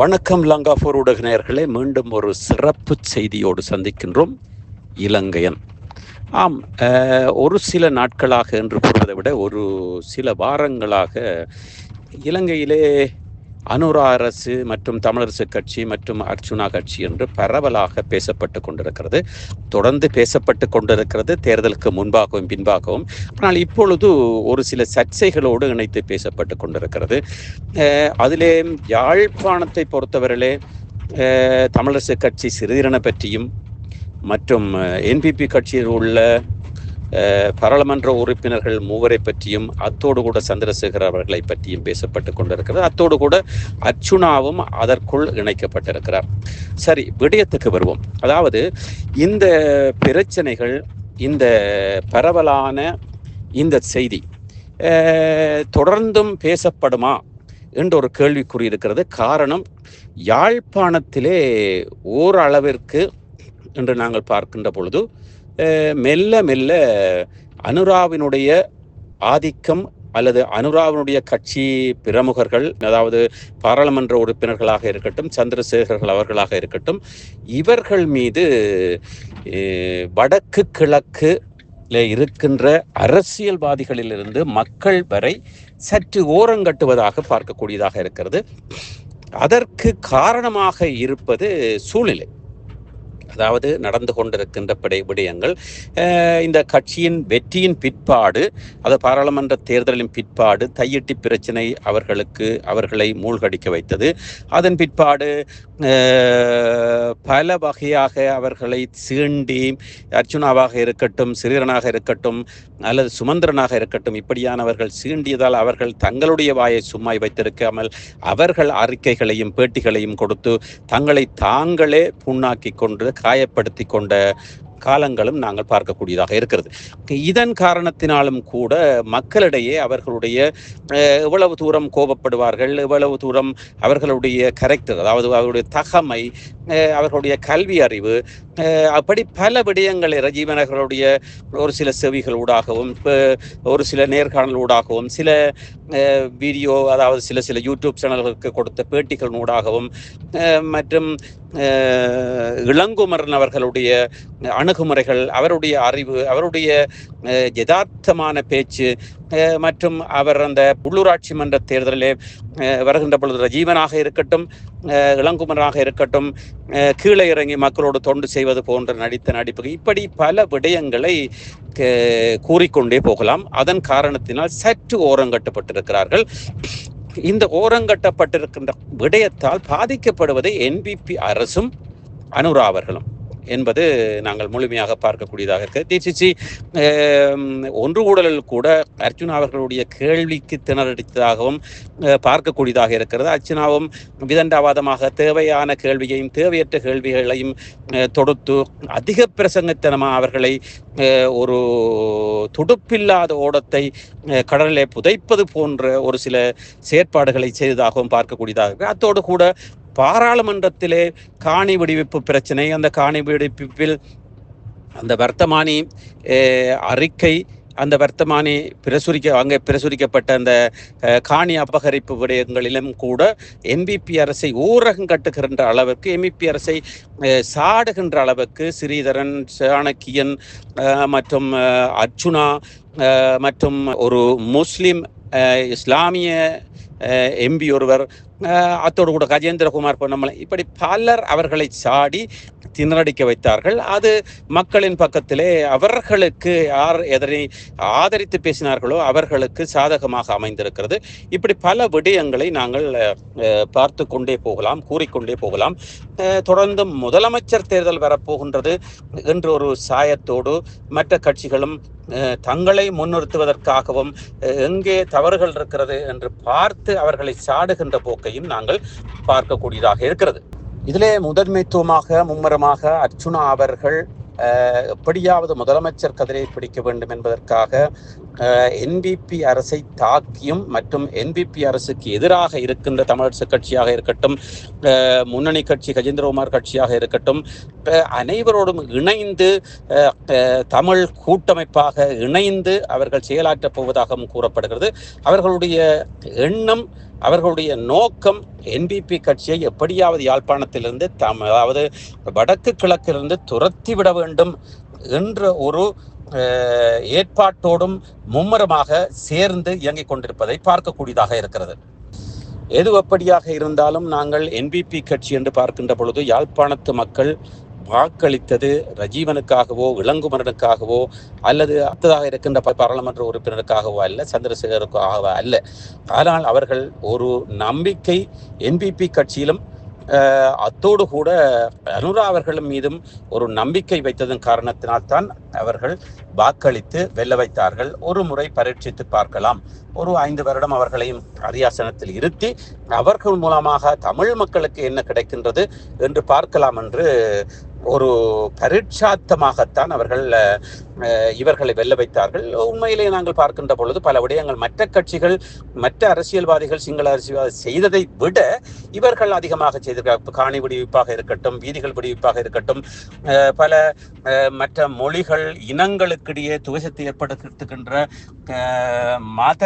வணக்கம் லங்காபூர் ஊடக நேயர்களே மீண்டும் ஒரு சிறப்பு செய்தியோடு சந்திக்கின்றோம். இலங்கையன். ஆம் ஒரு சில நாட்களாக என்று கூறுவதை விட ஒரு சில வாரங்களாக இலங்கையிலே அனுரா அரசு மற்றும் தமிழரசு கட்சி மற்றும் அர்ச்சுனா கட்சி என்று பரவலாக பேசப்பட்டு கொண்டிருக்கிறது. தொடர்ந்து பேசப்பட்டு கொண்டிருக்கிறது. தேர்தலுக்கு முன்பாகவும் பின்பாகவும். ஆனால் இப்பொழுது ஒரு சில சர்ச்சைகளோடு இணைத்து பேசப்பட்டு கொண்டிருக்கிறது. அதிலே யாழ்ப்பாணத்தை பொறுத்தவரையிலே தமிழரசு கட்சி சிறிதரனை பற்றியும் மற்றும் என்பிபி கட்சியில் உள்ள பாராளுமன்ற உறுப்பினர்கள் மூவரை பற்றியும் அத்தோடு கூட சந்திரசேகர் அவர்களை பற்றியும் பேசப்பட்டு கொண்டிருக்கிறது. அத்தோடு கூட அர்ச்சுனாவும் அதற்குள் இணைக்கப்பட்டிருக்கிறார். சரி விடயத்துக்கு வருவோம். அதாவது இந்த பிரச்சனைகள் இந்த பரவலான இந்த செய்தி தொடர்ந்தும் பேசப்படுமா என்ற ஒரு கேள்விக்குறி இருக்கிறது. காரணம் யாழ்ப்பாணத்திலே ஓரளவிற்கு என்று நாங்கள் பார்க்கின்ற பொழுது மெல்ல மெல்ல அனுராவினுடைய ஆதிக்கம் அல்லது அனுராவினுடைய கட்சி பிரமுகர்கள் அதாவது பாராளுமன்ற உறுப்பினர்களாக இருக்கட்டும் சந்திரசேகர்கள் அவர்களாக இருக்கட்டும் இவர்கள் மீது வடக்கு கிழக்கு இருக்கின்ற அரசியல்வாதிகளிலிருந்து மக்கள் வரை சற்று ஓரங்கட்டுவதாக பார்க்கக்கூடியதாக இருக்கிறது. அதற்கு காரணமாக இருப்பது சூழ்நிலை. அதாவது நடந்து கொண்டிருக்கின்ற படை விடயங்கள். இந்த கட்சியின் வெற்றியின் பிற்பாடு அது பாராளுமன்ற தேர்தலின் பிற்பாடு தையிட்டி பிரச்சனை அவர்களுக்கு அவர்களை மூழ்கடிக்க வைத்தது. அதன் பிற்பாடு பல வகையாக அவர்களை சீண்டி அர்ச்சுனாவாக இருக்கட்டும் சிறீரனாக இருக்கட்டும் அல்லது சுமந்திரனாக இருக்கட்டும் இப்படியானவர்கள் சீண்டியதால் அவர்கள் தங்களுடைய வாயை சும்மாய் வைத்திருக்காமல் அவர்கள் அறிக்கைகளையும் பேட்டிகளையும் கொடுத்து தங்களை தாங்களே புண்ணாக்கி கொண்டு காயப்படுத்தி கொண்ட காலங்களும் நாங்கள் பார்க்கக்கூடியதாக இருக்கிறது. இதன் காரணத்தினாலும் கூட மக்களிடையே அவர்களுடைய எவ்வளவு தூரம் கோபப்படுவார்கள் எவ்வளவு தூரம் அவர்களுடைய கரெக்டர் அதாவது அவருடைய தகமை அவர்களுடைய கல்வி அறிவு அப்படி பல விடயங்களை ரஜீவனர்களுடைய ஒரு சில செவிகள் ஊடாகவும் ஒரு சில நேர்காணல் ஊடாகவும் சில வீடியோ அதாவது சில சில யூடியூப் சேனல்களுக்கு கொடுத்த பேட்டிகள் ஊடாகவும் மற்றும் இளங்குமரன் அவர்களுடைய அணு அணுகுமுறைகள் அவருடைய அறிவு அவருடைய யதார்த்தமான பேச்சு மற்றும் அவர் அந்த உள்ளூராட்சி மன்ற தேர்தலிலே வருகின்ற பொழுது ரஜீவனாக இருக்கட்டும் இளங்குமராக இருக்கட்டும் கீழே இறங்கி மக்களோடு தொண்டு செய்வது போன்ற நடித்த நடிப்புகள் இப்படி பல விடயங்களை க- கூறிக்கொண்டே போகலாம். அதன் காரணத்தினால் சற்று ஓரங்கட்டப்பட்டிருக்கிறார்கள் இந்த ஓரங்கட்டப்பட்டிருக்கின்ற விடயத்தால் பாதிக்கப்படுவது என்பிபி அரசும் அனுரா அவர்களும். என்பது நாங்கள் முழுமையாக பார்க்கக்கூடியதாக இருக்கு. டிசிசி ஒன்று கூடலில் கூட அர்ஜுனா அவர்களுடைய கேள்விக்கு திணறடித்ததாகவும் பார்க்கக்கூடியதாக இருக்கிறது. அர்ச்சனாவும் விதண்டாவாதமாக தேவையான கேள்வியையும் தேவையற்ற கேள்விகளையும் தொடுத்து அதிக பிரசங்கத்தனமாக அவர்களை ஒரு துடுப்பில்லாத ஓடத்தை கடலிலே புதைப்பது போன்ற ஒரு சில செயற்பாடுகளை செய்ததாகவும் பார்க்கக்கூடியதாக இருக்கு. அத்தோடு கூட பாராளுமன்றத்திலே காணி விடுவிப்பு பிரச்சனை அந்த காணி விடுவிப்பில் அந்த வர்த்தமானி அறிக்கை அந்த வர்த்தமானி பிரசுரிக்க அங்கே பிரசுரிக்கப்பட்ட அந்த காணி அபகரிப்பு விடயங்களிலும் கூட எம்பிபி அரசை ஊரகம் கட்டுகின்ற அளவுக்கு எம்பிபி அரசை சாடுகின்ற அளவுக்கு ஸ்ரீதரன் சாணக்கியன் மற்றும் அர்ஜுனா அர்ச்சுனா மற்றும் ஒரு முஸ்லிம் இஸ்லாமிய எம்பி ஒருவர் அத்தோடு கூட கஜேந்திரகுமார் பொன்னமலை இப்படி பலர் அவர்களை சாடி திணறடிக்க வைத்தார்கள். அது மக்களின் பக்கத்திலே அவர்களுக்கு யார் எதனை ஆதரித்து பேசினார்களோ அவர்களுக்கு சாதகமாக அமைந்திருக்கிறது. இப்படி பல விடயங்களை நாங்கள் பார்த்து கொண்டே போகலாம் கூறிக்கொண்டே போகலாம். தொடர்ந்து முதலமைச்சர் தேர்தல் வரப்போகின்றது என்ற ஒரு சாயத்தோடு மற்ற கட்சிகளும் தங்களை முன்னிறுத்துவதற்காகவும் எங்கே தவறுகள் இருக்கிறது என்று பார்த்து அவர்களை சாடுகின்ற போக்கையும் நாங்கள் பார்க்கக்கூடியதாக இருக்கிறது. இதிலே முதன்மைத்துவமாக மும்முரமாக அர்ச்சுனா அவர்கள் எப்படியாவது முதலமைச்சர் கதிரை பிடிக்க வேண்டும் என்பதற்காக என்பிபி அரசை தாக்கியும் மற்றும் என்பிபி அரசுக்கு எதிராக இருக்கின்ற தமிழரசு கட்சியாக இருக்கட்டும் முன்னணி கட்சி கஜேந்திரகுமார் கட்சியாக இருக்கட்டும் அனைவரோடும் இணைந்து தமிழ் கூட்டமைப்பாக இணைந்து அவர்கள் செயலாற்றப் போவதாகவும் கூறப்படுகிறது. அவர்களுடைய எண்ணம் அவர்களுடைய நோக்கம் என்பிபி கட்சியை எப்படியாவது யாழ்ப்பாணத்திலிருந்து தம் அதாவது வடக்கு கிழக்கிலிருந்து துரத்திவிட வேண்டும் என்ற ஒரு ஏற்பாட்டோடும் மும்முரமாக சேர்ந்து இயங்கிக் கொண்டிருப்பதை பார்க்கக்கூடியதாக இருக்கிறது. எது எப்படியாக இருந்தாலும் நாங்கள் என்பிபி கட்சி என்று பார்க்கின்ற பொழுது யாழ்ப்பாணத்து மக்கள் வாக்களித்தது ரஜீவனுக்காகவோ இளங்குமரனுக்காகவோ அல்லது அடுத்ததாக இருக்கின்ற ப- பாராளுமன்ற உறுப்பினருக்காகவோ அல்ல சந்திரசேகருக்காகவோ அல்ல. ஆனால் அவர்கள் ஒரு நம்பிக்கை என்பிபி கட்சியிலும் அத்தோடு கூட அனுரா அவர்கள் மீதும் ஒரு நம்பிக்கை வைத்ததன் காரணத்தினால்தான் அவர்கள் வாக்களித்து வெல்ல வைத்தார்கள். ஒரு முறை பரீட்சித்து பார்க்கலாம். ஒரு ஐந்து வருடம் அவர்களையும் அரியாசனத்தில் இருத்தி அவர்கள் மூலமாக தமிழ் மக்களுக்கு என்ன கிடைக்கின்றது என்று பார்க்கலாம் என்று ஒரு பரீட்சாத்தமாகத்தான் அவர்கள் இவர்களை வெல்ல வைத்தார்கள். உண்மையிலே நாங்கள் பார்க்கின்ற பொழுது பல விடயங்கள் மற்ற கட்சிகள் மற்ற அரசியல்வாதிகள் சிங்கள அரசியல்வாதி செய்ததை விட இவர்கள் அதிகமாக செய்திருக்கிறார் காணி விடுவிப்பாக இருக்கட்டும் வீதிகள் விடுவிப்பாக இருக்கட்டும் பல மற்ற மொழிகள் இனங்களுக்கிடையே துவசத்தை ஏற்படுத்துகின்ற மத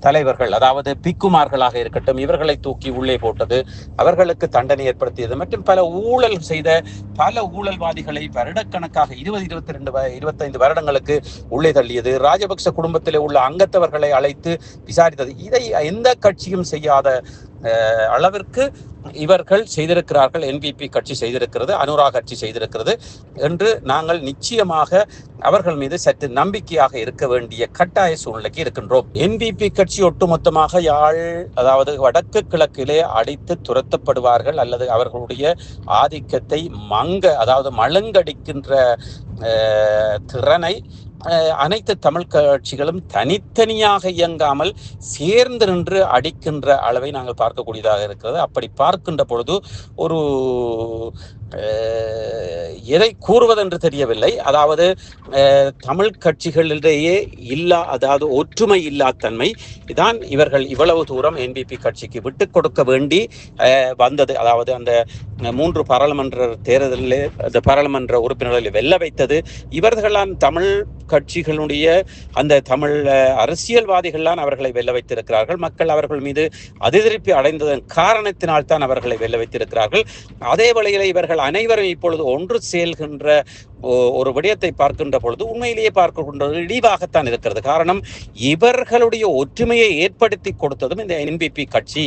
தலைவர்கள் அதாவது பிக்குமார்களாக இருக்கட்டும் இவர்களை தூக்கி உள்ளே போட்டது அவர்களுக்கு தண்டனை ஏற்படுத்தியது மற்றும் பல ஊழல் செய்த பல ஊழல்வாதிகளை வருடக்கணக்காக இருபது இருபத்தி ரெண்டு இருபத்தைந்து வருடங்களுக்கு உள்ளே தள்ளியது. ராஜபக்ச குடும்பத்திலே உள்ள அங்கத்தவர்களை அழைத்து விசாரித்தது. இதை எந்த கட்சியும் செய்யாத அளவிற்கு இவர்கள் செய்திருக்கிறார்கள் என்பிபி கட்சி செய்திருக்கிறது அனுரா கட்சி செய்திருக்கிறது என்று நாங்கள் நிச்சயமாக அவர்கள் மீது சற்று நம்பிக்கையாக இருக்க வேண்டிய கட்டாய சூழ்நிலைக்கு இருக்கின்றோம். என்பிபி கட்சி ஒட்டுமொத்தமாக யாழ் அதாவது வடக்கு கிழக்கிலே அடித்து துரத்தப்படுவார்கள் அல்லது அவர்களுடைய ஆதிக்கத்தை மங்க அதாவது மழுங்கடிக்கின்ற திறனை அனைத்து தமிழ் கட்சிகளும் தனித்தனியாக இயங்காமல் சேர்ந்து நின்று அடிக்கின்ற அளவை நாங்கள் பார்க்கக்கூடியதாக இருக்கிறது. அப்படி பார்க்கின்ற பொழுது ஒரு எதை கூறுவதென்று தெரியவில்லை. அதாவது தமிழ் கட்சிகளிடையே இல்லா அதாவது ஒற்றுமை இல்லா தன்மை தான் இவர்கள் இவ்வளவு தூரம் என்பிபி கட்சிக்கு விட்டு கொடுக்க வேண்டி வந்தது. அதாவது அந்த மூன்று பாராளுமன்ற தேர்தலில் அந்த பாராளுமன்ற உறுப்பினர்களை வெல்ல வைத்தது. இவர்களான் தமிழ் கட்சிகளுடைய அந்த தமிழ் அரசியல்வாதிகள்லாம் அவர்களை வெல்ல வைத்திருக்கிறார்கள். மக்கள் அவர்கள் மீது அதிருப்பி அடைந்ததன் காரணத்தினால் தான் அவர்களை வெல்ல வைத்திருக்கிறார்கள். அதே வேளையில் இவர்கள் அனைவரும் இப்பொழுது ஒன்று சேர்கின்ற ஒரு விடயத்தை பார்க்கின்ற பொழுது உண்மையிலேயே பார்க்கின்ற இழிவாகத்தான் இருக்கிறது. காரணம் இவர்களுடைய ஒற்றுமையை ஏற்படுத்தி கொடுத்ததும் இந்த என்பிபி கட்சி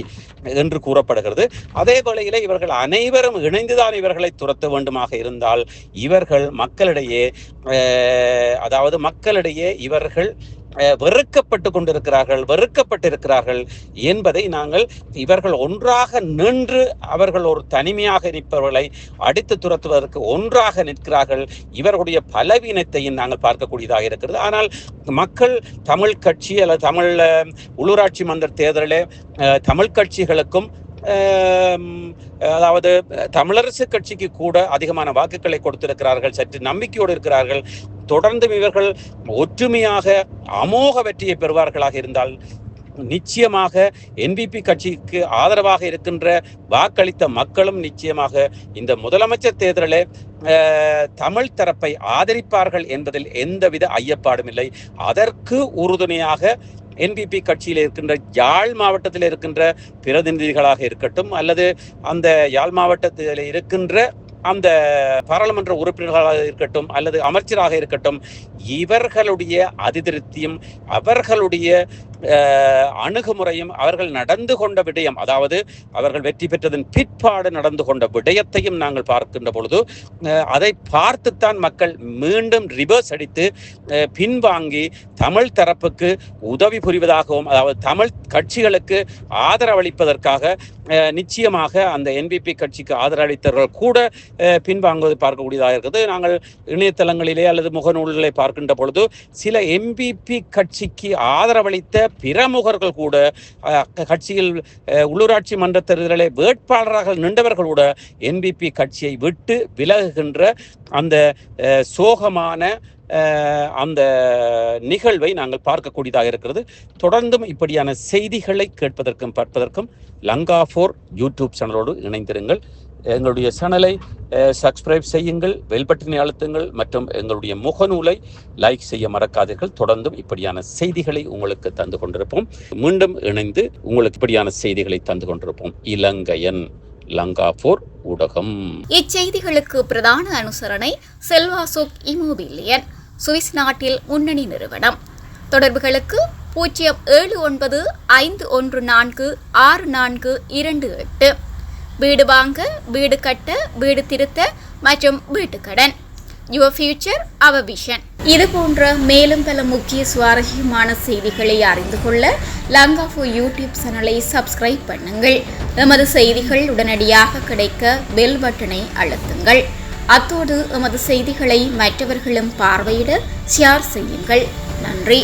என்று கூறப்படுகிறது. அதே வேளையிலே இவர்கள் அனைவரும் இணைந்துதான் இவர்களை துரத்த வேண்டுமாக இருந்தால் இவர்கள் மக்களிடையே அதாவது அதாவது மக்களிடையே இவர்கள் வெறுக்கப்பட்டு கொண்டிருக்கிறார்கள் வெறுக்கப்பட்டிருக்கிறார்கள் என்பதை நாங்கள் இவர்கள் ஒன்றாக நின்று அவர்கள் ஒரு தனிமையாக நிற்பவர்களை அடித்து துரத்துவதற்கு ஒன்றாக நிற்கிறார்கள். இவர்களுடைய பலவீனத்தையும் நாங்கள் பார்க்கக்கூடியதாக இருக்கிறது. ஆனால் மக்கள் தமிழ் கட்சி அல்லது தமிழ் உள்ளூராட்சி மன்ற தேர்தலில் தமிழ் கட்சிகளுக்கும் அதாவது தமிழரசு கட்சிக்கு கூட அதிகமான வாக்குகளை கொடுத்திருக்கிறார்கள் சற்று நம்பிக்கையோடு இருக்கிறார்கள். தொடர்ந்து இவர்கள் ஒற்றுமையாக அமோக வெற்றியை பெறுவார்களாக இருந்தால் நிச்சயமாக என்பிபி கட்சிக்கு ஆதரவாக இருக்கின்ற வாக்களித்த மக்களும் நிச்சயமாக இந்த முதலமைச்சர் தேர்தலில் தமிழ் தரப்பை ஆதரிப்பார்கள் என்பதில் எந்தவித ஐயப்பாடும் இல்லை. அதற்கு உறுதுணையாக என்பிபி கட்சியில் இருக்கின்ற யாழ் மாவட்டத்தில் இருக்கின்ற பிரதிநிதிகளாக இருக்கட்டும் அல்லது அந்த யாழ் மாவட்டத்தில் இருக்கின்ற அந்த பாராளுமன்ற உறுப்பினர்களாக இருக்கட்டும் அல்லது அமைச்சராக இருக்கட்டும் இவர்களுடைய அதிருப்தியும் அவர்களுடைய அணுகுமுறையும் அவர்கள் நடந்து கொண்ட விடயம் அதாவது அவர்கள் வெற்றி பெற்றதன் பிற்பாடு நடந்து கொண்ட விடயத்தையும் நாங்கள் பார்க்கின்ற பொழுது அதை பார்த்துத்தான் மக்கள் மீண்டும் ரிவர்ஸ் அடித்து பின்வாங்கி தமிழ் தரப்புக்கு உதவி புரிவதாகவும் அதாவது தமிழ் கட்சிகளுக்கு ஆதரவளிப்பதற்காக நிச்சயமாக அந்த என்பிபி கட்சிக்கு ஆதரவளித்தவர்கள் கூட பின்வாங்குவது பார்க்கக்கூடியதாக இருக்குது. நாங்கள் இணையதளங்களிலே அல்லது முகநூல்களை பார்க்கின்ற பொழுது சில எம்பிபி கட்சிக்கு ஆதரவளித்த பிரமுகர்கள் கூட கட்சியில் உள்ளூராட்சி மன்ற தேர்தலில் வேட்பாளராக நின்றவர்கள் கூட என்பிபி கட்சியை விட்டு விலகுகின்ற அந்த சோகமான அந்த நிகழ்வை நாங்கள் பார்க்கக்கூடியதாக இருக்கிறது. தொடர்ந்தும் இப்படியான செய்திகளை கேட்பதற்கும் பார்ப்பதற்கும் லங்கா ஃபோர் யூடியூப் சேனலோடு இணைந்திருங்கள். எங்களுடைய சேனலை சப்ஸ்கிரைப் செய்யுங்கள் பெல் அழுத்துங்கள் மற்றும் எங்களுடைய முகநூலை லைக் செய்ய மறக்காதீர்கள். தொடர்ந்தும் இப்படியான செய்திகளை உங்களுக்கு தந்து கொண்டிருப்போம். மீண்டும் இணைந்து உங்களுக்கு இப்படியான செய்திகளை தந்து கொண்டிருப்போம். இலங்கையன் லங்கா போர் ஊடகம். இச்செய்திகளுக்கு பிரதான அனுசரணை செல்வாசோக் இமோபிலியன் சுவிஸ் நாட்டில் முன்னணி நிறுவனம். தொடர்புகளுக்கு பூஜ்ஜியம் ஏழு ஒன்பது ஐந்து ஒன்று நான்கு ஆறு நான்கு இரண்டு எட்டு. வீடு வாங்க வீடு கட்ட வீடு திருத்த மற்றும் வீட்டுக்கடன் யுவர் ஃபியூச்சர் அவர் விஷன் இது போன்ற மேலும் பல முக்கிய சுவாரஸ்யமான செய்திகளை அறிந்து கொள்ள லங்காஃபோ யூடியூப் சேனலை சப்ஸ்கிரைப் பண்ணுங்கள். எமது செய்திகள் உடனடியாக கிடைக்க பெல் பட்டனை அழுத்துங்கள். அத்தோடு எமது செய்திகளை மற்றவர்களும் பார்வையிட ஷேர் செய்யுங்கள். நன்றி.